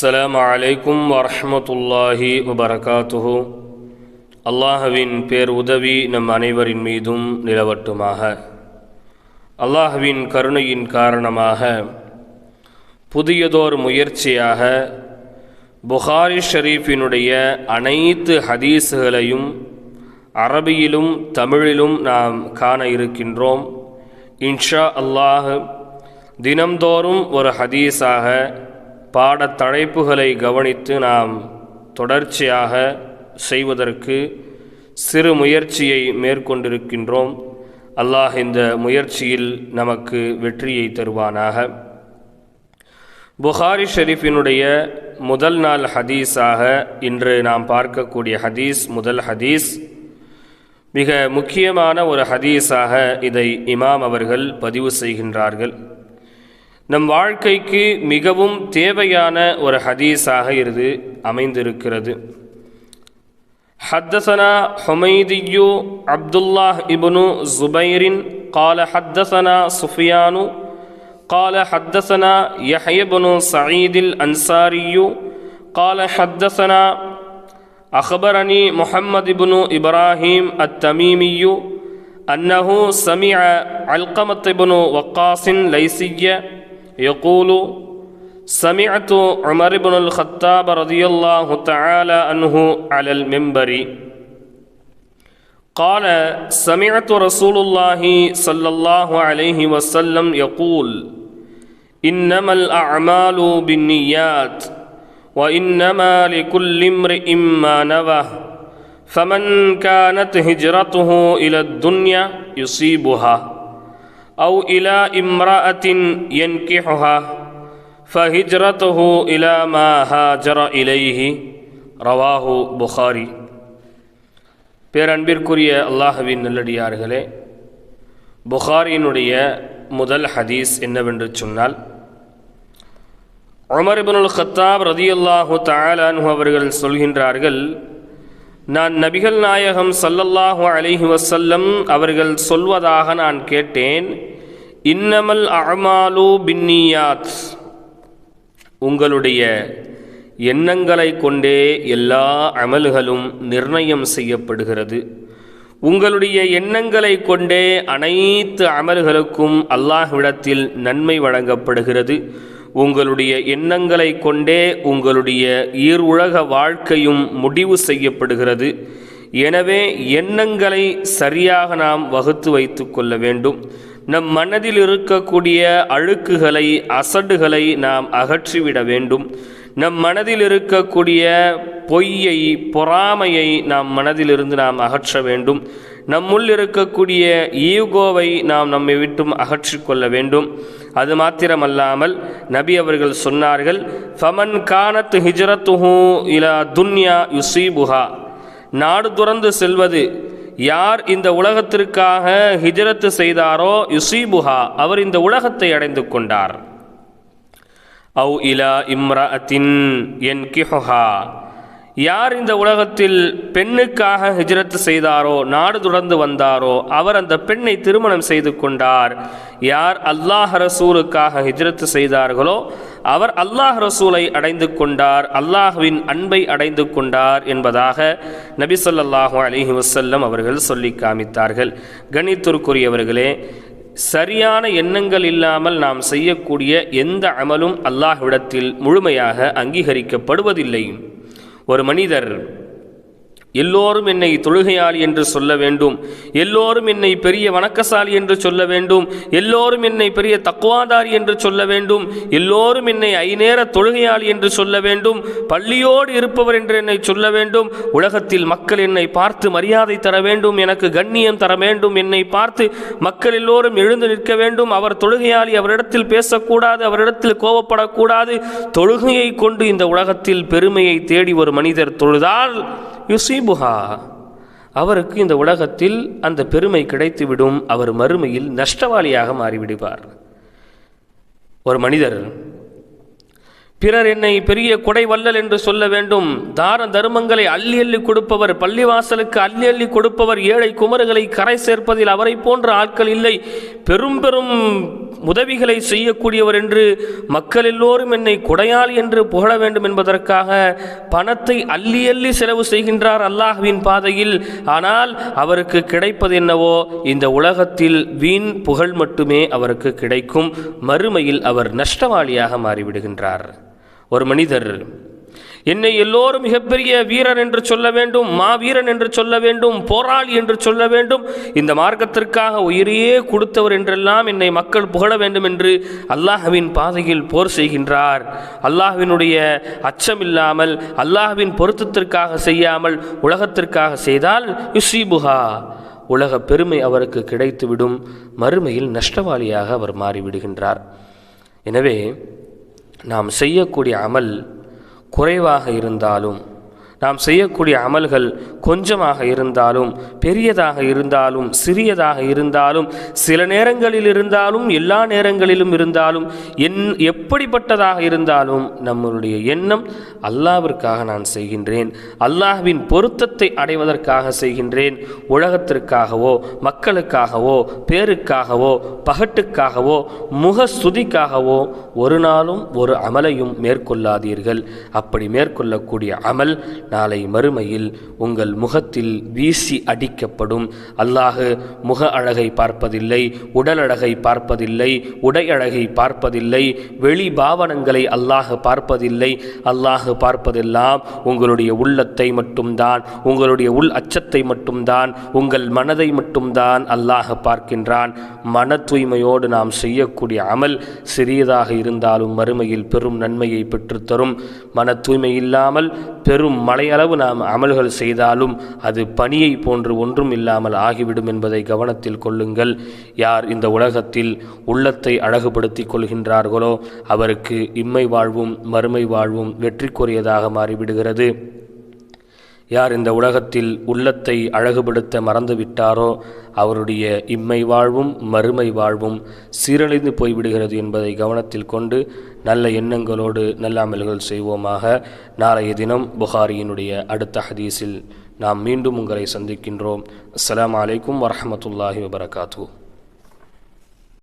அஸ்லாம் அலைக்கும் வரமத்துல்லாஹி வபரகாத்துஹு அல்லாஹுவின் பேர் உதவி நம் அனைவரின் மீதும் நிலவட்டுமாக. அல்லாஹுவின் கருணையின் காரணமாக புதியதோர் முயற்சியாக புகாரி ஷெரீஃபினுடைய அனைத்து ஹதீஸுகளையும் அரபியிலும் தமிழிலும் நாம் காண இருக்கின்றோம். இன்ஷா அல்லாஹ் தினந்தோறும் ஒரு ஹதீஸாக பாடத் தலைப்புகளை கவனித்து நாம் தொடர்ச்சியாக செய்வதற்கு சிறு முயற்சியை மேற்கொண்டிருக்கின்றோம். அல்லாஹ் இந்த முயற்சியில் நமக்கு வெற்றியை தருவானாக. புகாரி ஷெரீஃபினுடைய முதல் நாள் ஹதீஸாக இன்று நாம் பார்க்கக்கூடிய ஹதீஸ் முதல் ஹதீஸ். மிக முக்கியமான ஒரு ஹதீஸாக இதை இமாம் அவர்கள் பதிவு செய்கின்றார்கள். நம் வாழ்க்கைக்கு மிகவும் தேவையான ஒரு ஹதீஸாக இது அமைந்திருக்கிறது حدثنا حميدي عبد الله ابن زبير قال حدثنا سفيان قال حدثنا يحيى بن سعيد الأنصاري قال حدثنا أخبرني محمد بن إبراهيم التميمي أنه سمع علقمة بن وقاص ليسي يقول سمعت عمر بن الخطاب رضي الله تعالى عنه على المنبر. قال سمعت رسول الله صلى الله عليه وسلم يقول إنما الأعمال بالنيات وإنما لكل امرئ ما نوى فمن كانت هجرته إلى الدنيا يصيبها. او الى امراه ينكحها فهجرته إلى ما هاجر إليه رواه புகாரி பேரன்பிற்குரிய அல்லாஹுவின் நல்லடியார்களே புகாரியினுடைய முதல் ஹதீஸ் என்னவென்று சொன்னால் உமர் இப்னுல் கத்தாப் ரதியல்லாஹு தஆலான்ஹு அவர்கள் சொல்கின்றார்கள் நான் நபிகள் நாயகம் சல்லல்லாஹு அலைஹி வசல்லம் அவர்கள் சொல்வதாக நான் கேட்டேன் இன்னமல் அமாலு பின்னியாத். உங்களுடைய எண்ணங்களை கொண்டே எல்லா அமல்களும் நிர்ணயம் செய்யப்படுகிறது. உங்களுடைய எண்ணங்களை கொண்டே அனைத்து அமல்களுக்கும் அல்லாஹ்விடத்தில் நன்மை வழங்கப்படுகிறது. உங்களுடைய எண்ணங்களை கொண்டே உங்களுடைய ஈர் உலக வாழ்க்கையும் முடிவு செய்யப்படுகிறது. எனவே எண்ணங்களை சரியாக நாம் வகுத்து வைத்து கொள்ள வேண்டும். நம் மனதில் இருக்கக்கூடிய அழுக்குகளை அசடுகளை நாம் அகற்றிவிட வேண்டும். நம் மனதில் இருக்கக்கூடிய பொய்யை பொறாமையை நாம் மனதிலிருந்து நாம் அகற்ற வேண்டும். நம்முள் இருக்கக்கூடிய ஈகோவை நாம் நம்மை விட்டும் அகற்றிக்கொள்ள வேண்டும். அது மாத்திரமல்லாமல் நபி அவர்கள் சொன்னார்கள் ஃபமன் கானத் ஹிஜரத்துஹூ இலா துன்யா யுசீபுஹா. நாடு துறந்து செல்வது யார் இந்த உலகத்திற்காக ஹிஜரத்து செய்தாரோ யுசீபுஹா அவர் இந்த உலகத்தை அடைந்து கொண்டார். அவு இலா இம்ரஅத்தின் என் கிஹா யார் இந்த உலகத்தில் பெண்ணுக்காக ஹிஜரத்து செய்தாரோ நாடு தொடர்ந்து வந்தாரோ அவர் அந்த பெண்ணை திருமணம் செய்து கொண்டார். யார் அல்லாஹ் ரசூலுக்காக ஹிஜரத்து செய்தார்களோ அவர் அல்லாஹ் ரசூலை அடைந்து கொண்டார் அல்லாஹுவின் அன்பை அடைந்து கொண்டார் என்பதாக நபி சொல்லாஹு அலிஹி வசல்லம் அவர்கள் சொல்லி காமித்தார்கள். கணித்திற்குரியவர்களே சரியான எண்ணங்கள் இல்லாமல் நாம் செய்யக்கூடிய எந்த அமலும் அல்லாஹ்விடத்தில் முழுமையாக அங்கீகரிக்கப்படுவதில்லை. ஒரு மனிதர் எல்லோரும் என்னை தொழுகையாளி என்று சொல்ல வேண்டும். எல்லோரும் என்னை பெரிய வணக்கசாலி என்று சொல்ல வேண்டும். எல்லோரும் என்னை பெரிய தக்குவாதாரி என்று சொல்ல வேண்டும். எல்லோரும் என்னை ஐநேர தொழுகையாளி என்று சொல்ல வேண்டும். பள்ளியோடு இருப்பவர் என்று என்னை சொல்ல வேண்டும். உலகத்தில் மக்கள் என்னை பார்த்து மரியாதை தர வேண்டும். எனக்கு கண்ணியம் தர வேண்டும். என்னை பார்த்து மக்கள் எல்லோரும் எழுந்து நிற்க வேண்டும். அவர் தொழுகையாளி அவரிடத்தில் பேசக்கூடாது அவரிடத்தில் கோபப்படக்கூடாது. தொழுகையை கொண்டு இந்த உலகத்தில் பெருமையை தேடி ஒரு மனிதர் தொழுதால் யுசீபுஹா. அவருக்கு இந்த உலகத்தில் அந்த பெருமை கிடைத்துவிடும். அவர் மறுமையில் நஷ்டவாளியாக மாறிவிடுவார். ஒரு மனிதர் பிறர் என்னை பெரிய கொடை வல்லல் என்று சொல்ல வேண்டும். தார தர்மங்களை அள்ளி அள்ளி கொடுப்பவர் பள்ளிவாசலுக்கு அள்ளி அள்ளி கொடுப்பவர் ஏழை குமருகளை கரை சேர்ப்பதில் அவரை போன்ற ஆட்கள் இல்லை. பெரும் பெரும் உதவிகளை செய்யக்கூடியவர் என்று மக்கள் எல்லோரும் என்னை கொடையாள் என்று புகழ வேண்டும் என்பதற்காக பணத்தை அள்ளி அள்ளி செலவு செய்கின்றார் அல்லாஹ்வின் பாதையில். ஆனால் அவருக்கு கிடைப்பது என்னவோ இந்த உலகத்தில் வீண் புகழ் மட்டுமே அவருக்கு கிடைக்கும். மறுமையில் அவர் நஷ்டவாளியாக மாறிவிடுகின்றார். ஒரு மனிதர் என்னை எல்லோரும் மிகப்பெரிய வீரர் என்று சொல்ல வேண்டும் மாவீரன் என்று சொல்ல வேண்டும் போராளி என்று சொல்ல வேண்டும். இந்த மார்க்கத்திற்காக உயிரையே கொடுத்தவர் என்றெல்லாம் என்னை மக்கள் புகழ வேண்டும் என்று அல்லாஹவின் பாதையில் போர் செய்கின்றார். அல்லாஹ்வினுடைய அச்சமில்லாமல் அல்லாஹ்வின் பொருத்தத்திற்காக செய்யாமல் உலகத்திற்காக செய்தால் யுசீபுஹா. உலக பெருமை அவருக்கு கிடைத்துவிடும் மறுமையில் நஷ்டவாளியாக அவர் மாறிவிடுகின்றார். எனவே நாம் செய்யக்கூடிய அமல் குறைவாக இருந்தாலும் நாம் செய்யக்கூடிய அமல்கள் கொஞ்சமாக இருந்தாலும் பெரியதாக இருந்தாலும் சிறியதாக இருந்தாலும் சில நேரங்களில் இருந்தாலும் எல்லா நேரங்களிலும் இருந்தாலும் என் எப்படிப்பட்டதாக இருந்தாலும் நம்மளுடைய எண்ணம் அல்லாவிற்காக நான் செய்கின்றேன். அல்லாஹ்வின் பொருத்தத்தை அடைவதற்காக செய்கின்றேன். உலகத்திற்காகவோ மக்களுக்காகவோ பேருக்காகவோ பகட்டுக்காகவோ முக சுதிக்காகவோ ஒரு நாளும் ஒரு அமலையும் மேற்கொள்ளாதீர்கள். அப்படி மேற்கொள்ளக்கூடிய அமல் நாளை மறுமையில் உங்கள் முகத்தில் வீசி அடிக்கப்படும். அல்லாஹு முக அழகை பார்ப்பதில்லை உடல் அழகை பார்ப்பதில்லை உடை அழகை பார்ப்பதில்லை வெளி பாவனங்களை அல்லாஹ் பார்ப்பதில்லை. அல்லாஹ் பார்ப்பதெல்லாம் உங்களுடைய உள்ளத்தை மட்டும்தான் உங்களுடைய உள் அச்சத்தை மட்டும்தான் உங்கள் மனதை மட்டும்தான் அல்லாஹ் பார்க்கின்றான். மன தூய்மையோடு நாம் செய்யக்கூடிய அமல் சிறியதாக இருந்தாலும் மறுமையில் பெரும் நன்மையை பெற்றுத்தரும். மன தூய்மை இல்லாமல் பெரும் மலையளவு நாம் அமல்கள் செய்தாலும் அது பணியை போன்று ஒன்றும் இல்லாமல் ஆகிவிடும் என்பதை கவனத்தில் கொள்ளுங்கள். யார் இந்த உலகத்தில் உள்ளத்தை அழகுபடுத்திக் கொள்கின்றார்களோ அவருக்கு இம்மை வாழ்வும் மறுமை வாழ்வும் வெற்றிக்குரியதாக மாறிவிடுகிறது. யார் இந்த உலகத்தில் உள்ளத்தை அழகுபடுத்த மறந்துவிட்டாரோ அவருடைய இம்மை வாழ்வும் மறுமை வாழ்வும் சீரழிந்து போய்விடுகிறது என்பதை கவனத்தில் கொண்டு நல்ல எண்ணங்களோடு நல்ல அமல்கள் செய்வோமாக. நாளைய தினம் புகாரியினுடைய அடுத்த ஹதீஸில் நாம் மீண்டும் உங்களை சந்திக்கின்றோம். அஸ்லாம் வலைக்கம் வரமத்துல்லாஹி வபரகாத்தூ